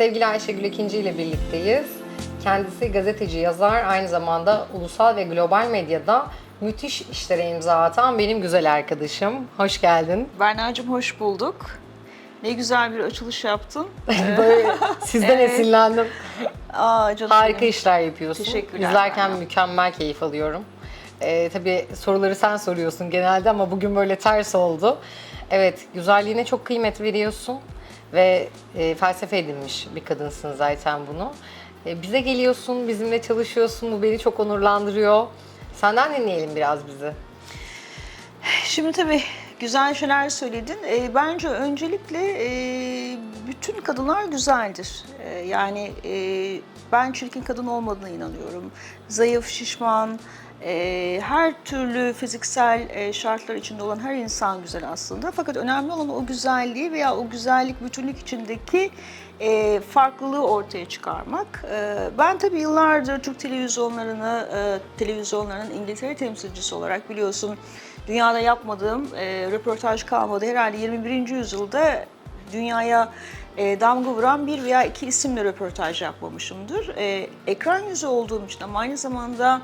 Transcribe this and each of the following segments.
Sevgili Ayşegül İkinci ile birlikteyiz. Kendisi gazeteci, yazar, aynı zamanda ulusal ve global medyada müthiş işlere imza atan benim güzel arkadaşım. Hoş geldin. Berna'cığım hoş bulduk. Ne güzel bir açılış yaptın. Böyle sizden esinlendim. Aa canım Harika benim. işler yapıyorsun. Teşekkürler İzlerken Berna. mükemmel keyif alıyorum. Ee, tabii soruları sen soruyorsun genelde ama bugün böyle ters oldu. Evet, güzelliğine çok kıymet veriyorsun ve e, felsefe edinmiş bir kadınsın zaten bunu. E, bize geliyorsun, bizimle çalışıyorsun. Bu beni çok onurlandırıyor. Senden dinleyelim biraz bizi. Şimdi tabii güzel şeyler söyledin. Ee, bence öncelikle e, bütün kadınlar güzeldir. Ee, yani e, ben çirkin kadın olmadığına inanıyorum. Zayıf, şişman, e, her türlü fiziksel e, şartlar içinde olan her insan güzel aslında. Fakat önemli olan o güzelliği veya o güzellik bütünlük içindeki e, farklılığı ortaya çıkarmak. E, ben tabii yıllardır Türk televizyonlarını, e, televizyonlarının İngiltere temsilcisi olarak biliyorsun dünyada yapmadığım e, röportaj kalmadı. Herhalde 21. yüzyılda dünyaya e, damga vuran bir veya iki isimle röportaj yapmamışımdır. E, ekran yüzü olduğum için ama aynı zamanda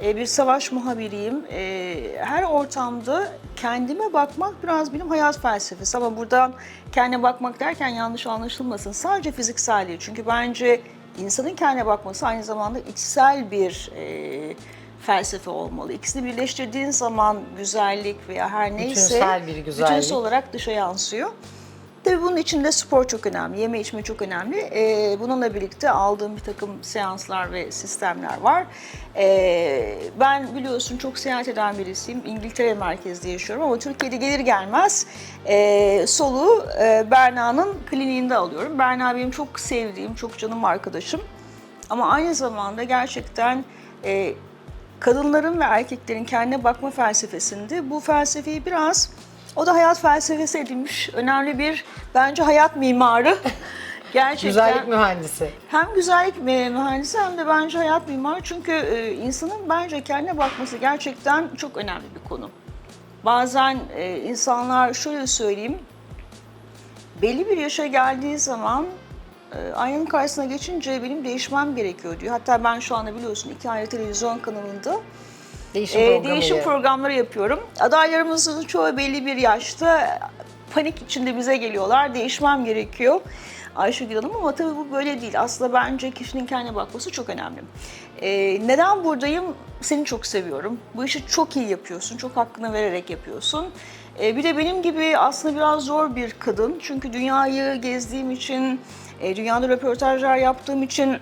bir savaş muhabiriyim. E, her ortamda kendime bakmak biraz benim hayat felsefesi ama buradan kendine bakmak derken yanlış anlaşılmasın. Sadece fiziksel değil. Çünkü bence insanın kendine bakması aynı zamanda içsel bir e, felsefe olmalı. İkisini birleştirdiğin zaman güzellik veya her neyse Bütünsel bir güzellik. bütünsel olarak dışa yansıyor. Tabii bunun içinde spor çok önemli, yeme içme çok önemli. Ee, bununla birlikte aldığım bir takım seanslar ve sistemler var. Ee, ben biliyorsun çok seyahat eden birisiyim. İngiltere merkezli yaşıyorum ama Türkiye'de gelir gelmez e, soluğu e, Berna'nın kliniğinde alıyorum. Berna benim çok sevdiğim, çok canım arkadaşım. Ama aynı zamanda gerçekten e, kadınların ve erkeklerin kendine bakma felsefesinde bu felsefeyi biraz o da hayat felsefesi edinmiş. Önemli bir bence hayat mimarı. Gerçekten Güzellik mühendisi. hem güzellik mü- mühendisi hem de bence hayat mimarı. Çünkü e, insanın bence kendine bakması gerçekten çok önemli bir konu. Bazen e, insanlar şöyle söyleyeyim, belli bir yaşa geldiği zaman e, aynanın karşısına geçince benim değişmem gerekiyor diyor. Hatta ben şu anda biliyorsun iki ayrı televizyon kanalında Değişim e, programı. değişim programları yapıyorum. Adaylarımızın çoğu belli bir yaşta panik içinde bize geliyorlar. Değişmem gerekiyor. Ayşegül Hanım ama tabii bu böyle değil. Aslında bence kişinin kendine bakması çok önemli. E, neden buradayım? Seni çok seviyorum. Bu işi çok iyi yapıyorsun. Çok hakkını vererek yapıyorsun. E, bir de benim gibi aslında biraz zor bir kadın. Çünkü dünyayı gezdiğim için, e, dünyada röportajlar yaptığım için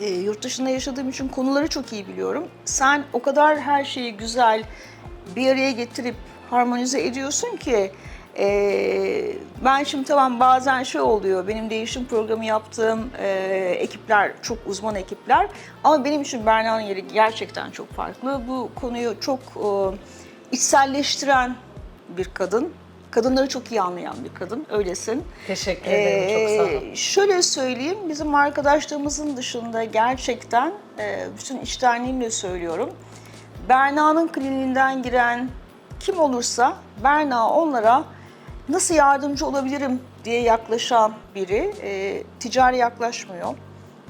e, yurt dışında yaşadığım için konuları çok iyi biliyorum. Sen o kadar her şeyi güzel bir araya getirip harmonize ediyorsun ki e, ben şimdi tamam bazen şey oluyor benim değişim programı yaptığım e, ekipler çok uzman ekipler ama benim için Berna'nın yeri gerçekten çok farklı. Bu konuyu çok e, içselleştiren bir kadın. Kadınları çok iyi anlayan bir kadın, öylesin. Teşekkür ederim. çok sağ ol. Ee, Şöyle söyleyeyim, bizim arkadaşlarımızın dışında gerçekten e, bütün içtenliğimle söylüyorum. Berna'nın kliniğinden giren kim olursa Berna onlara nasıl yardımcı olabilirim diye yaklaşan biri. E, ticari yaklaşmıyor.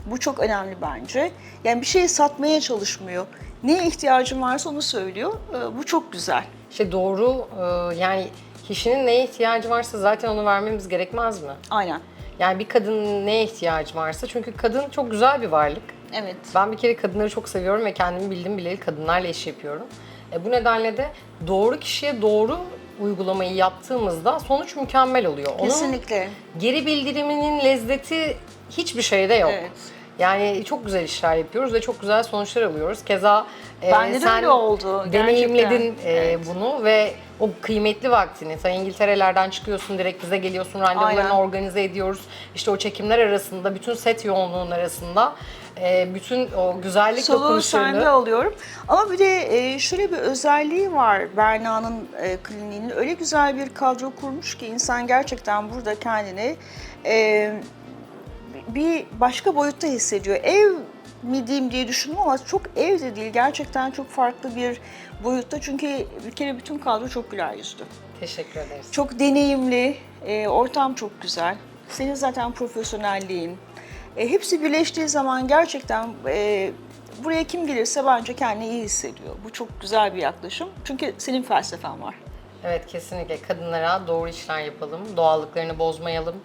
Bu çok önemli bence. Yani bir şeyi satmaya çalışmıyor. Neye ihtiyacın varsa onu söylüyor. E, bu çok güzel. İşte doğru e, yani kişinin neye ihtiyacı varsa zaten onu vermemiz gerekmez mi? Aynen. Yani bir kadının neye ihtiyacı varsa çünkü kadın çok güzel bir varlık. Evet. Ben bir kere kadınları çok seviyorum ve kendimi bildim bileli kadınlarla iş yapıyorum. E, bu nedenle de doğru kişiye doğru uygulamayı yaptığımızda sonuç mükemmel oluyor. Onun Kesinlikle. geri bildiriminin lezzeti hiçbir şeyde yok. Evet. Yani çok güzel işler yapıyoruz ve çok güzel sonuçlar alıyoruz. Keza e, Bende de sen öyle oldu, deneyimledin gerçekten. e, Evet. bunu ve o kıymetli vaktini. Sen İngiltere'lerden çıkıyorsun, direkt bize geliyorsun, randevularını Aynen. organize ediyoruz. İşte o çekimler arasında, bütün set yoğunluğun arasında e, bütün o güzellik Soluğu dokunuşlarını... sende alıyorum. Ama bir de e, şöyle bir özelliği var Berna'nın e, kliniğinin. Öyle güzel bir kadro kurmuş ki insan gerçekten burada kendini e, bir başka boyutta hissediyor. Ev mi diyeyim diye düşündüm ama çok ev de değil. Gerçekten çok farklı bir boyutta. Çünkü bir kere bütün kadro çok güler yüzlü. Teşekkür ederiz. Çok deneyimli, e, ortam çok güzel. senin zaten profesyonelliğin. E, hepsi birleştiği zaman gerçekten e, buraya kim gelirse bence kendini iyi hissediyor. Bu çok güzel bir yaklaşım. Çünkü senin felsefen var. Evet kesinlikle kadınlara doğru işler yapalım, doğallıklarını bozmayalım,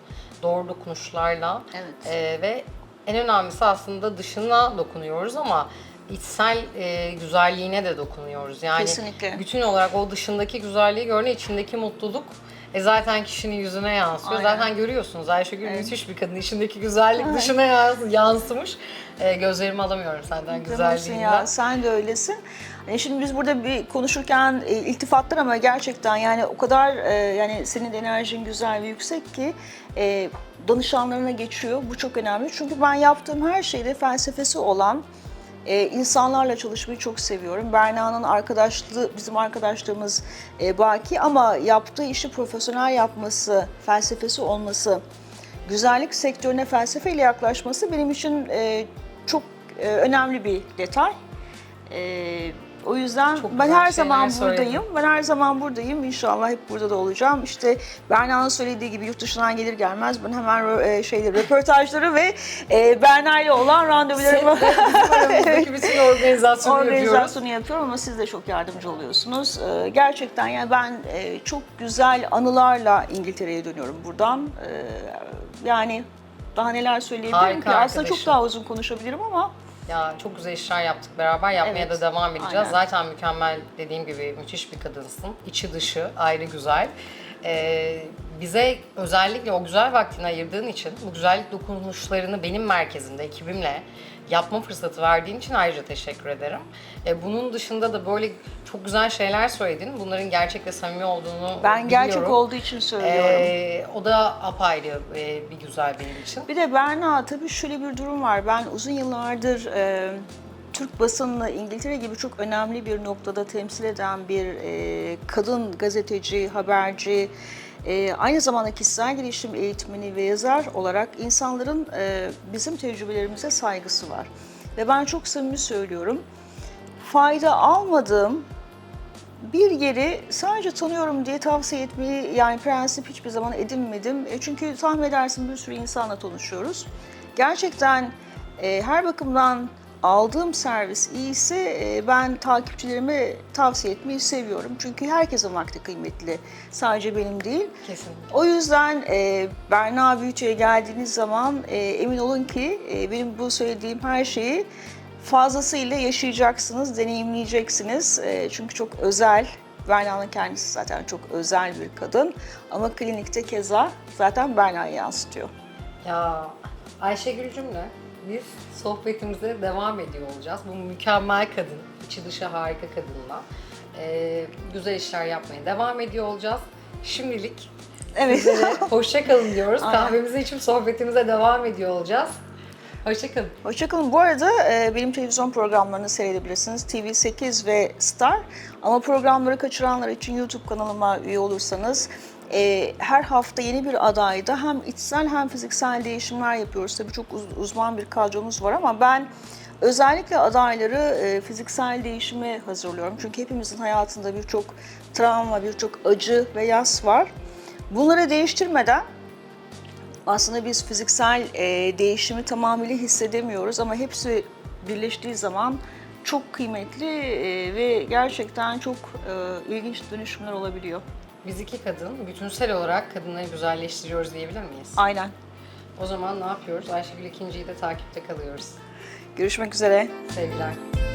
doğru dokunuşlarla Evet. Ee, ve en önemlisi aslında dışına dokunuyoruz ama içsel e, güzelliğine de dokunuyoruz. Yani Kesinlikle. bütün olarak o dışındaki güzelliği görme, içindeki mutluluk e zaten kişinin yüzüne yansıyor. Aynen. Zaten görüyorsunuz Ayşegül müthiş bir kadın. İçindeki güzellik dışına yans- yansımış. E, gözlerimi alamıyorum senden güzelliğinden. ya, sen de öylesin. Hani şimdi biz burada bir konuşurken e, iltifatlar ama gerçekten yani o kadar e, yani senin enerjin güzel ve yüksek ki e, danışanlarına geçiyor. Bu çok önemli. Çünkü ben yaptığım her şeyde felsefesi olan e, insanlarla çalışmayı çok seviyorum. Berna'nın arkadaşlığı, bizim arkadaşlığımız e, baki ama yaptığı işi profesyonel yapması, felsefesi olması, güzellik sektörüne felsefeyle yaklaşması benim için e, çok e, önemli bir detay. E, o yüzden Çok ben her zaman söyledin. buradayım. Ben her zaman buradayım. İnşallah hep burada da olacağım. İşte Berna'nın söylediği gibi yurt dışından gelir gelmez ben hemen e, şeyleri, röportajları ve e, Berna ile olan randevularımı Aramızdaki bütün organizasyonu yapıyoruz. organizasyonu yapıyorum ama siz de çok yardımcı oluyorsunuz. Ee, gerçekten yani ben e, çok güzel anılarla İngiltere'ye dönüyorum buradan. Ee, yani daha neler söyleyebilirim Harika ki? Aslında arkadaşım. çok daha uzun konuşabilirim ama Ya çok güzel işler yaptık beraber yapmaya Evet, da devam edeceğiz. aynen. Zaten mükemmel dediğim gibi müthiş bir kadınsın. İçi dışı ayrı güzel. Ee, bize özellikle o güzel vaktini ayırdığın için bu güzellik dokunuşlarını benim merkezimde ekibimle yapma fırsatı verdiğin için ayrıca teşekkür ederim. Ee, bunun dışında da böyle çok güzel şeyler söyledin. Bunların gerçek ve samimi olduğunu ben gerçek biliyorum. olduğu için söylüyorum. Ee, o da apayrı e, bir güzel benim için. Bir de Berna tabii şöyle bir durum var. Ben uzun yıllardır e, Türk basınını İngiltere gibi çok önemli bir noktada temsil eden bir e, kadın gazeteci, haberci, e, aynı zamanda kişisel gelişim eğitmeni ve yazar olarak insanların e, bizim tecrübelerimize saygısı var. Ve ben çok samimi söylüyorum. Fayda almadığım bir yeri sadece tanıyorum diye tavsiye etmeyi yani prensip hiçbir zaman edinmedim. E çünkü tahmin edersin bir sürü insanla tanışıyoruz. Gerçekten e, her bakımdan aldığım servis iyiyse e, ben takipçilerime tavsiye etmeyi seviyorum. Çünkü herkesin vakti kıymetli. Sadece benim değil. Kesinlikle. O yüzden e, Berna Büyütü'ye geldiğiniz zaman e, emin olun ki e, benim bu söylediğim her şeyi fazlasıyla yaşayacaksınız, deneyimleyeceksiniz. E, çünkü çok özel. Berna'nın kendisi zaten çok özel bir kadın. Ama klinikte keza zaten Berna'yı yansıtıyor. Ya Ayşegül'cümle biz sohbetimize devam ediyor olacağız. Bu mükemmel kadın, içi dışı harika kadınla ee, güzel işler yapmaya devam ediyor olacağız. Şimdilik Evet. hoşça kalın diyoruz. Kahvemizi içip sohbetimize devam ediyor olacağız. Hoşça kalın. Hoşçakalın. Bu arada e, benim televizyon programlarını seyredebilirsiniz. TV8 ve Star. Ama programları kaçıranlar için YouTube kanalıma üye olursanız e, her hafta yeni bir adayda hem içsel hem fiziksel değişimler yapıyoruz. Tabii çok uz- uzman bir kadromuz var ama ben özellikle adayları e, fiziksel değişime hazırlıyorum. Çünkü hepimizin hayatında birçok travma, birçok acı ve yas var. Bunları değiştirmeden aslında biz fiziksel e, değişimi tamamıyla hissedemiyoruz ama hepsi birleştiği zaman çok kıymetli e, ve gerçekten çok e, ilginç dönüşümler olabiliyor. Biz iki kadın bütünsel olarak kadınları güzelleştiriyoruz diyebilir miyiz? Aynen. O zaman ne yapıyoruz? Ayşegül ikinciyi de takipte kalıyoruz. Görüşmek üzere. Sevgiler.